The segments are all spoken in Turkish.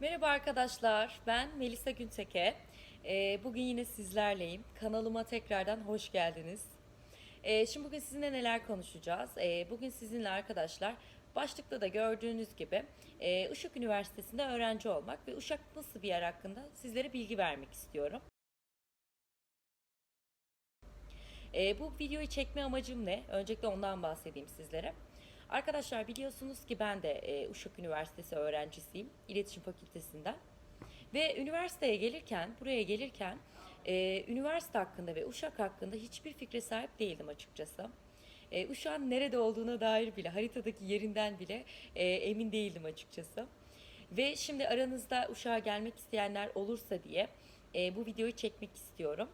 Merhaba arkadaşlar, ben Melisa Günteke. Ee, bugün yine sizlerleyim. Kanalıma tekrardan hoş geldiniz. Ee, şimdi bugün sizinle neler konuşacağız? Ee, bugün sizinle arkadaşlar başlıkta da gördüğünüz gibi e, Uşak Üniversitesi'nde öğrenci olmak ve Uşak nasıl bir yer hakkında sizlere bilgi vermek istiyorum. Bu videoyu çekme amacım ne? Öncelikle ondan bahsedeyim sizlere. Arkadaşlar biliyorsunuz ki ben de e, Uşak Üniversitesi öğrencisiyim. İletişim Fakültesinden. Ve üniversiteye gelirken, buraya gelirken e, üniversite hakkında ve Uşak hakkında hiçbir fikre sahip değildim açıkçası. E, Uşak'ın nerede olduğuna dair bile, haritadaki yerinden bile e, emin değildim açıkçası. Ve şimdi aranızda Uşak'a gelmek isteyenler olursa diye e, bu videoyu çekmek istiyorum.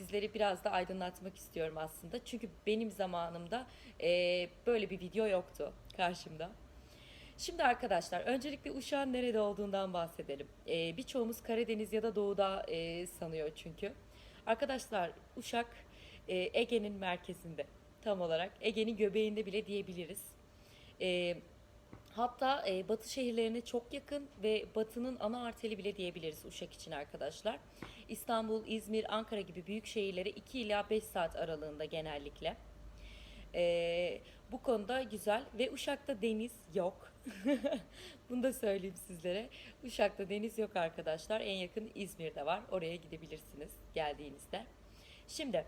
Sizleri biraz da aydınlatmak istiyorum aslında. Çünkü benim zamanımda e, böyle bir video yoktu karşımda. Şimdi arkadaşlar öncelikle Uşak'ın nerede olduğundan bahsedelim. Ee, birçoğumuz Karadeniz ya da Doğu'da e, sanıyor çünkü. Arkadaşlar Uşak e, Ege'nin merkezinde tam olarak Ege'nin göbeğinde bile diyebiliriz. E, hatta e, batı şehirlerine çok yakın ve batının ana arteri bile diyebiliriz Uşak için arkadaşlar. İstanbul, İzmir, Ankara gibi büyük şehirlere 2 ila 5 saat aralığında genellikle. Ee, bu konuda güzel ve Uşak'ta deniz yok. Bunu da söyleyeyim sizlere. Uşak'ta deniz yok arkadaşlar. En yakın İzmir'de var. Oraya gidebilirsiniz geldiğinizde. Şimdi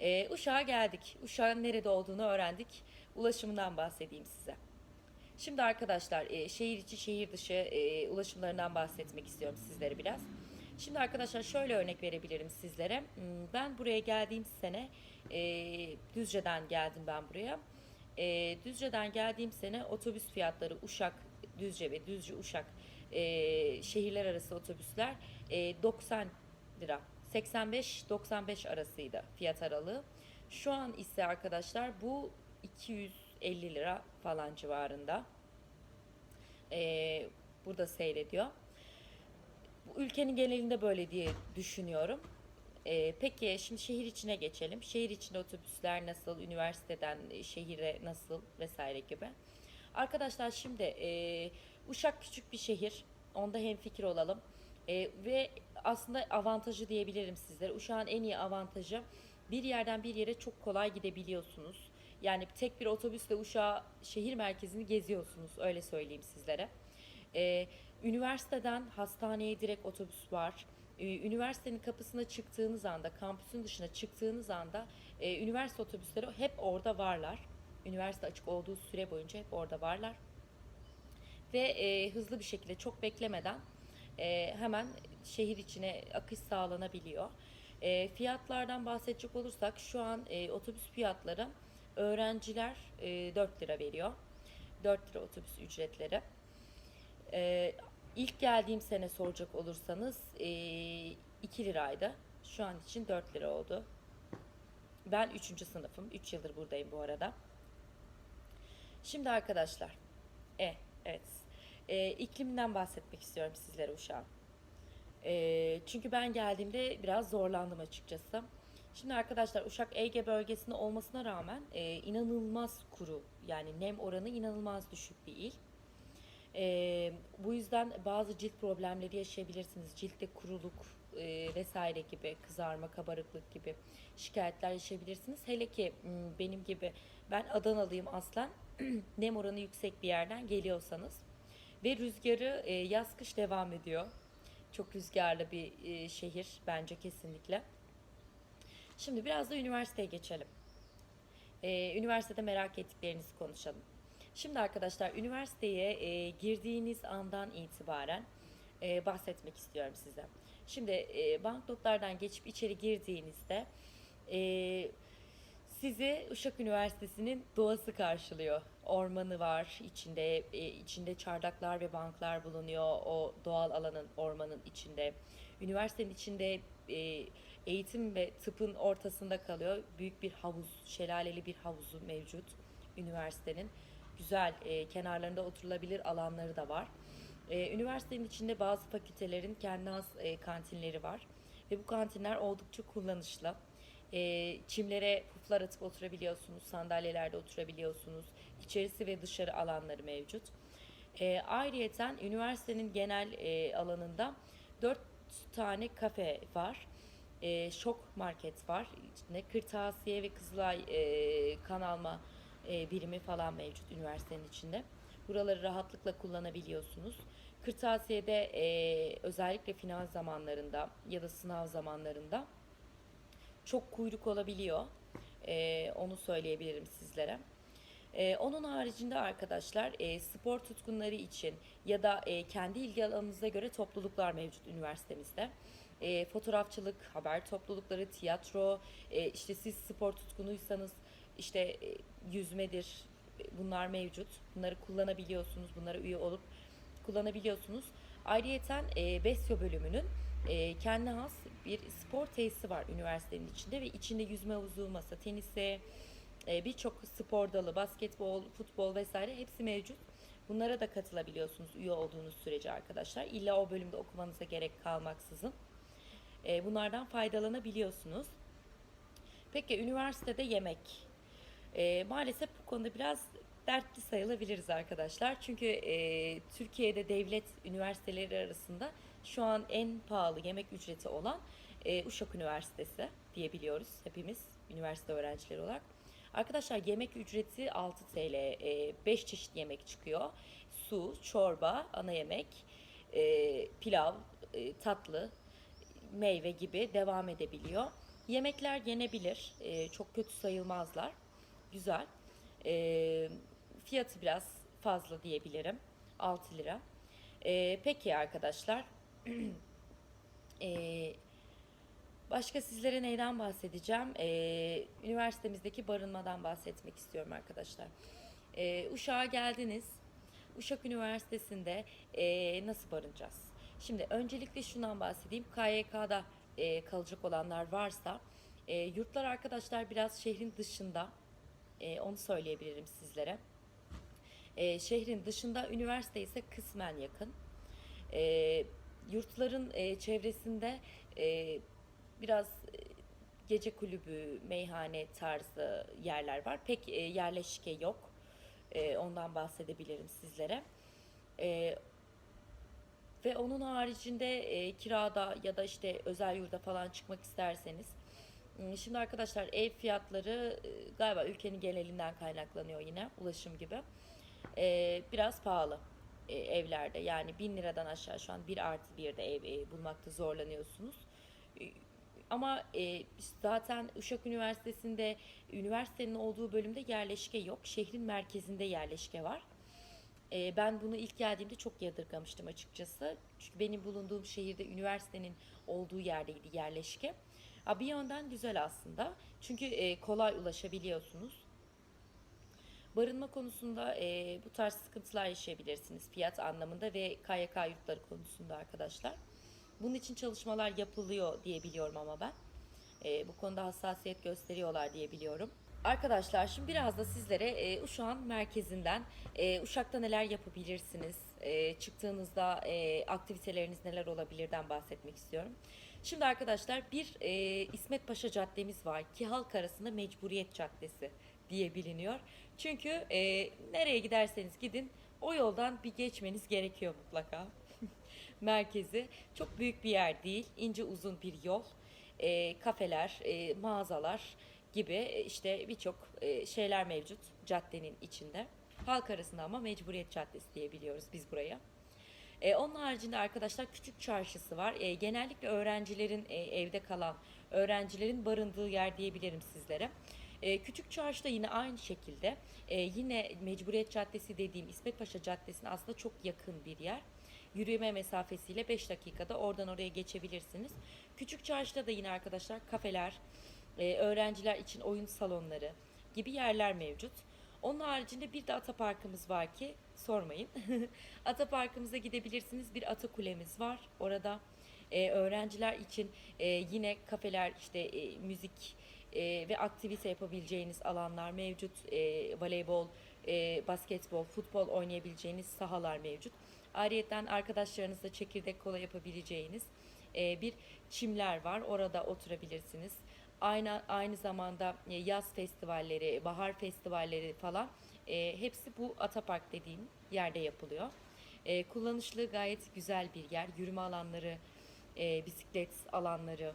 e, Uşak'a geldik. Uşak'ın nerede olduğunu öğrendik. Ulaşımından bahsedeyim size. Şimdi arkadaşlar e, şehir içi şehir dışı e, ulaşımlarından bahsetmek istiyorum sizlere biraz. Şimdi arkadaşlar şöyle örnek verebilirim sizlere. Hmm, Ben buraya geldiğim sene e, Düzce'den geldim ben buraya. E, Düzce'den geldiğim sene otobüs fiyatları Uşak, Düzce ve Düzce Uşak e, şehirler arası otobüsler e, 90 lira. 85-95 arasıydı fiyat aralığı. Şu an ise arkadaşlar bu 250 lira falan civarında. E, burada seyrediyor. Bu ülkenin genelinde böyle diye düşünüyorum. Ee, peki şimdi şehir içine geçelim. Şehir içinde otobüsler nasıl, üniversiteden şehire nasıl vesaire gibi. Arkadaşlar şimdi e, Uşak küçük bir şehir. Onda hem fikir olalım. E, ve aslında avantajı diyebilirim sizlere. Uşak'ın en iyi avantajı bir yerden bir yere çok kolay gidebiliyorsunuz. Yani tek bir otobüsle Uşak şehir merkezini geziyorsunuz. Öyle söyleyeyim sizlere. Ee, üniversiteden hastaneye direkt otobüs var. Ee, üniversitenin kapısına çıktığınız anda, kampüsün dışına çıktığınız anda e, üniversite otobüsleri hep orada varlar. Üniversite açık olduğu süre boyunca hep orada varlar. Ve e, hızlı bir şekilde çok beklemeden e, hemen şehir içine akış sağlanabiliyor. E, fiyatlardan bahsedecek olursak şu an e, otobüs fiyatları öğrenciler e, 4 lira veriyor. 4 lira otobüs ücretleri. Ee, ilk geldiğim sene soracak olursanız e, 2 liraydı. Şu an için 4 lira oldu. Ben 3. sınıfım. 3 yıldır buradayım bu arada. Şimdi arkadaşlar. E, evet. E, iklimden bahsetmek istiyorum sizlere Uşak'ın. E, çünkü ben geldiğimde biraz zorlandım açıkçası. Şimdi arkadaşlar Uşak Ege bölgesinde olmasına rağmen e, inanılmaz kuru. Yani nem oranı inanılmaz düşük bir il. Ee, bu yüzden bazı cilt problemleri yaşayabilirsiniz. Ciltte kuruluk e, vesaire gibi, kızarma, kabarıklık gibi şikayetler yaşayabilirsiniz. Hele ki benim gibi ben Adanalıyım aslen. Nem oranı yüksek bir yerden geliyorsanız. Ve rüzgarı e, yaz kış devam ediyor. Çok rüzgarlı bir e, şehir bence kesinlikle. Şimdi biraz da üniversiteye geçelim. Ee, üniversitede merak ettiklerinizi konuşalım. Şimdi arkadaşlar üniversiteye e, girdiğiniz andan itibaren e, bahsetmek istiyorum size. Şimdi e, banknotlardan geçip içeri girdiğinizde e, sizi Uşak Üniversitesi'nin doğası karşılıyor. Ormanı var içinde, e, içinde çardaklar ve banklar bulunuyor. O doğal alanın, ormanın içinde. Üniversitenin içinde e, eğitim ve tıpın ortasında kalıyor. Büyük bir havuz, şelaleli bir havuzu mevcut üniversitenin. Güzel, e, kenarlarında oturulabilir alanları da var. E, üniversitenin içinde bazı fakültelerin kendi has e, kantinleri var. Ve bu kantinler oldukça kullanışlı. E, çimlere puflar atıp oturabiliyorsunuz, sandalyelerde oturabiliyorsunuz. İçerisi ve dışarı alanları mevcut. E, ayrıyeten üniversitenin genel e, alanında dört tane kafe var. E, şok market var. İçinde kırtasiye ve Kızılay e, kan alma e, birimi falan mevcut üniversitenin içinde. Buraları rahatlıkla kullanabiliyorsunuz. Kırtasiye'de e, özellikle final zamanlarında ya da sınav zamanlarında çok kuyruk olabiliyor. E, onu söyleyebilirim sizlere. E, onun haricinde arkadaşlar e, spor tutkunları için ya da e, kendi ilgi alanınıza göre topluluklar mevcut üniversitemizde. E, fotoğrafçılık, haber toplulukları, tiyatro, e, işte siz spor tutkunuysanız işte e, yüzmedir, e, bunlar mevcut. Bunları kullanabiliyorsunuz, bunlara üye olup kullanabiliyorsunuz. Ayrıyeten e, Besyo bölümünün e, kendi has bir spor tesisi var üniversitenin içinde ve içinde yüzme havuzu, masa tenisi, e, birçok spor dalı, basketbol, futbol vesaire hepsi mevcut. Bunlara da katılabiliyorsunuz üye olduğunuz sürece arkadaşlar. İlla o bölümde okumanıza gerek kalmaksızın. E, bunlardan faydalanabiliyorsunuz. Peki üniversitede yemek. E, maalesef bu konuda biraz dertli sayılabiliriz arkadaşlar. Çünkü e, Türkiye'de devlet üniversiteleri arasında şu an en pahalı yemek ücreti olan e, Uşak Üniversitesi diyebiliyoruz hepimiz üniversite öğrencileri olarak. Arkadaşlar yemek ücreti 6 TL. 5 çeşit yemek çıkıyor. Su, çorba, ana yemek, e, pilav, e, tatlı, meyve gibi devam edebiliyor. Yemekler yenebilir. e, çok kötü sayılmazlar. Güzel. E, fiyatı biraz fazla diyebilirim. 6 lira. E, peki arkadaşlar. e, başka sizlere neyden bahsedeceğim? E, üniversitemizdeki barınmadan bahsetmek istiyorum arkadaşlar. E, Uşak'a geldiniz. Uşak Üniversitesi'nde e, nasıl barınacağız? Şimdi öncelikle şundan bahsedeyim. KYK'da e, kalacak olanlar varsa e, yurtlar arkadaşlar biraz şehrin dışında. E, onu söyleyebilirim sizlere. E, şehrin dışında üniversite ise kısmen yakın. E, yurtların e, çevresinde e, biraz e, gece kulübü, meyhane tarzı yerler var. Pek e, yerleşke yok. E, ondan bahsedebilirim sizlere. E, ve onun haricinde e, kirada ya da işte özel yurda falan çıkmak isterseniz Şimdi arkadaşlar ev fiyatları e, galiba ülkenin genelinden kaynaklanıyor yine ulaşım gibi. E, biraz pahalı e, evlerde yani 1000 liradan aşağı şu an 1 artı 1'de ev e, bulmakta zorlanıyorsunuz. E, Ama e, zaten Uşak Üniversitesi'nde üniversitenin olduğu bölümde yerleşke yok. Şehrin merkezinde yerleşke var. E, ben bunu ilk geldiğimde çok yadırgamıştım açıkçası. Çünkü benim bulunduğum şehirde üniversitenin olduğu yerdeydi yerleşke. Ha, bir yönden güzel aslında. Çünkü e, kolay ulaşabiliyorsunuz. Barınma konusunda e, bu tarz sıkıntılar yaşayabilirsiniz fiyat anlamında ve KYK yurtları konusunda arkadaşlar. Bunun için çalışmalar yapılıyor diye biliyorum ama ben. E, bu konuda hassasiyet gösteriyorlar diye biliyorum. Arkadaşlar şimdi biraz da sizlere e, Uşak'ın merkezinden e, Uşak'ta neler yapabilirsiniz, e, çıktığınızda e, aktiviteleriniz neler olabilirden bahsetmek istiyorum. Şimdi arkadaşlar bir e, İsmet Paşa Caddemiz var ki halk arasında Mecburiyet Caddesi diye biliniyor. Çünkü e, nereye giderseniz gidin o yoldan bir geçmeniz gerekiyor mutlaka. Merkezi çok büyük bir yer değil, ince uzun bir yol. E, kafeler, e, mağazalar gibi e, işte birçok e, şeyler mevcut caddenin içinde. Halk arasında ama Mecburiyet Caddesi diye biliyoruz biz buraya. E, onun haricinde arkadaşlar küçük çarşısı var. E, genellikle öğrencilerin e, evde kalan öğrencilerin barındığı yer diyebilirim sizlere. E, küçük çarşıda yine aynı şekilde e, yine Mecburiyet Caddesi dediğim İsmet Paşa Caddesi'ne aslında çok yakın bir yer. Yürüme mesafesiyle 5 dakikada oradan oraya geçebilirsiniz. Küçük çarşıda da yine arkadaşlar kafeler, e, öğrenciler için oyun salonları gibi yerler mevcut. Onun haricinde bir de Ataparkımız var ki sormayın. Ataparkımıza gidebilirsiniz. Bir ata kulemiz var orada. E, öğrenciler için e, yine kafeler, işte e, müzik e, ve aktivite yapabileceğiniz alanlar mevcut. E, voleybol, e, basketbol, futbol oynayabileceğiniz sahalar mevcut. Ayrıyeten arkadaşlarınızla çekirdek kola yapabileceğiniz e, bir çimler var. Orada oturabilirsiniz. Aynı aynı zamanda e, yaz festivalleri, bahar festivalleri falan e, hepsi bu Atapark dediğim yerde yapılıyor. E, kullanışlı gayet güzel bir yer. Yürüme alanları, e, bisiklet alanları,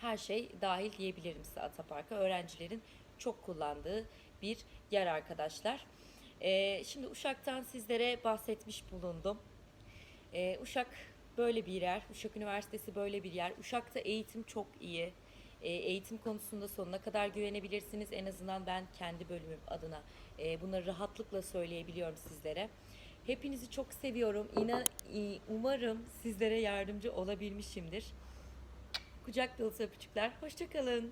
her şey dahil diyebilirim size Atapark'a. Öğrencilerin çok kullandığı bir yer arkadaşlar. Ee, şimdi Uşak'tan sizlere bahsetmiş bulundum. Ee, Uşak böyle bir yer. Uşak Üniversitesi böyle bir yer. Uşak'ta eğitim çok iyi. Ee, eğitim konusunda sonuna kadar güvenebilirsiniz. En azından ben kendi bölümüm adına e, bunları rahatlıkla söyleyebiliyorum sizlere. Hepinizi çok seviyorum. İna, umarım sizlere yardımcı olabilmişimdir. Kucak dolusu öpücükler. Hoşçakalın.